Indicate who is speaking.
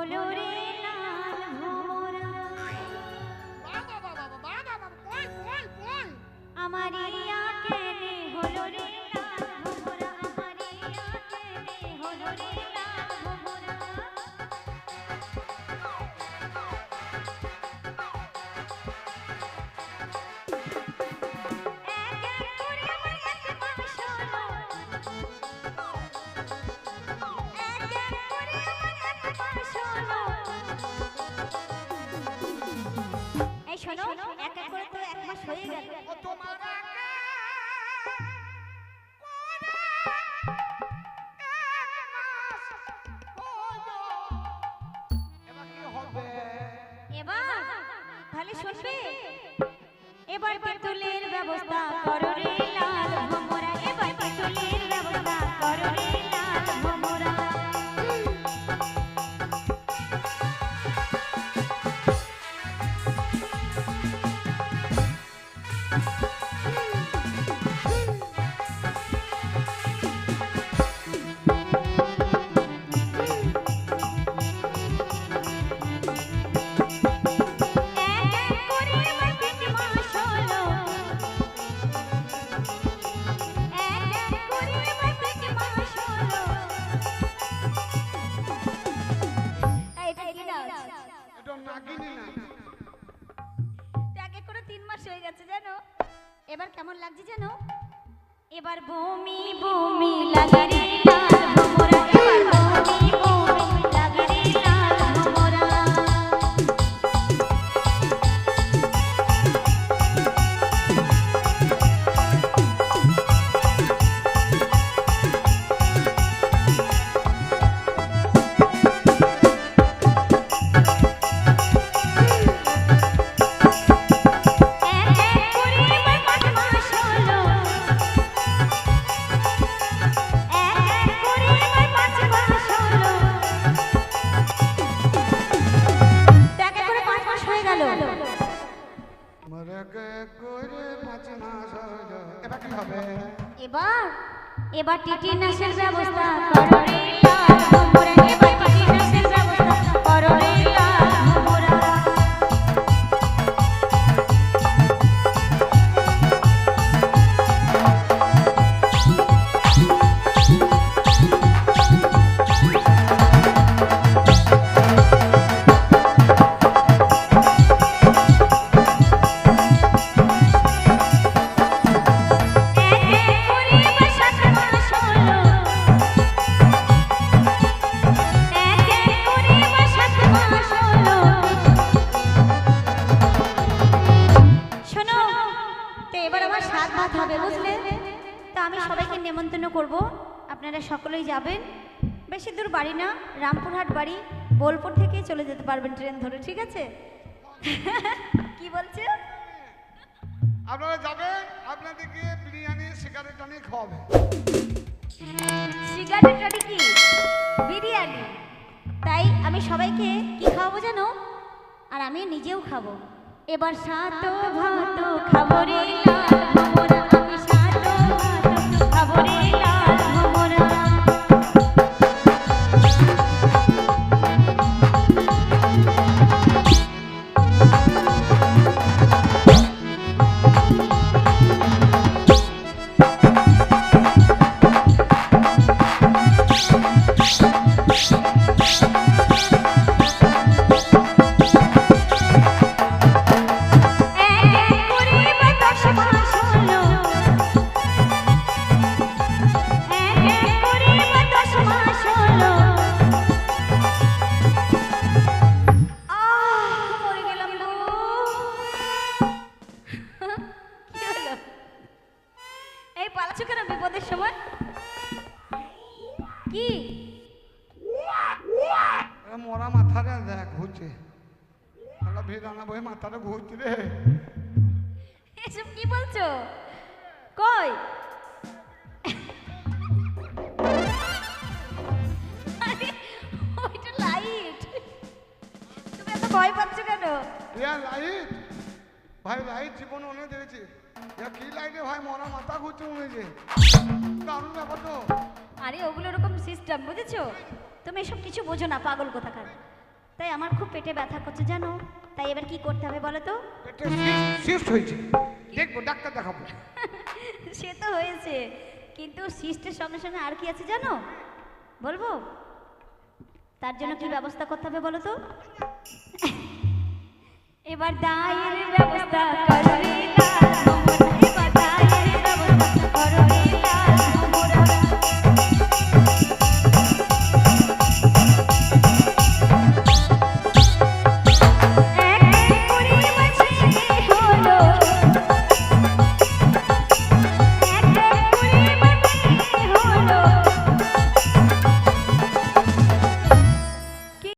Speaker 1: colores. শোনো এক এক করে তো এক মাস হয়ে গেল।
Speaker 2: ও তোমার এবার
Speaker 1: তাহলে শুনবে এবার তেঁতুলের ব্যবস্থা করো রে লাল এবার তেঁতুলের thank you এবার কেমন লাগছে জানো? এবার ভূমি ভূমি লাগে এবার টিটি নাচের ব্যবস্থা করো রে এবার সবাইকে নেমন্তন্ন করব। আপনারা সকলেই যাবেন। বেশি দূর বাড়ি না রামপুরহাট বাড়ি। বোলপুর থেকে চলে যেতে পারবেন ট্রেন ধরে ঠিক আছে? কি বলছো?
Speaker 2: আপনারা যাবেন আপনাদেরকে বিরিয়ানি সিগারেট টানি খাওয়াবে।
Speaker 1: সিগারেট টানি কি? বিরিয়ানি। তাই আমি সবাইকে কি খাওয়াবো জানো? আর আমি নিজেও খাব। এবার সাত ভাত খাব রে।
Speaker 2: এ মরা মাথাটা দেখ ঘুরছে তাহলে ভিড়ানা বই মাথাটা ঘুরছে রে
Speaker 1: এসব কি বলছো কই আরে, ওইটা লাইট তুমি এত ভয় পাচ্ছ কেন
Speaker 2: ইয়া লাইট ভাই লাইট জীবন অনেক দেখেছি কি লাইটে ভাই মরা মাথা ঘুরছে মনে হয়েছে দারুণ ব্যাপার তো
Speaker 1: আরে ওগুলো ওরকম সিস্টেম বুঝেছ তুমি এসব কিছু বোঝো না পাগল কোথাকার? তাই আমার খুব পেটে ব্যথা করছে জানো? তাই এবার কি করতে হবে বলো তো?
Speaker 2: শিফট হয়েছে। দেখব ডাক্তার দেখাবো।
Speaker 1: সে তো হয়েছে। কিন্তু সিস্টের সঙ্গে সঙ্গে আর কি আছে জানো? বলব? তার জন্য কি ব্যবস্থা করতে হবে বলো তো? এবার দায়ের ব্যবস্থা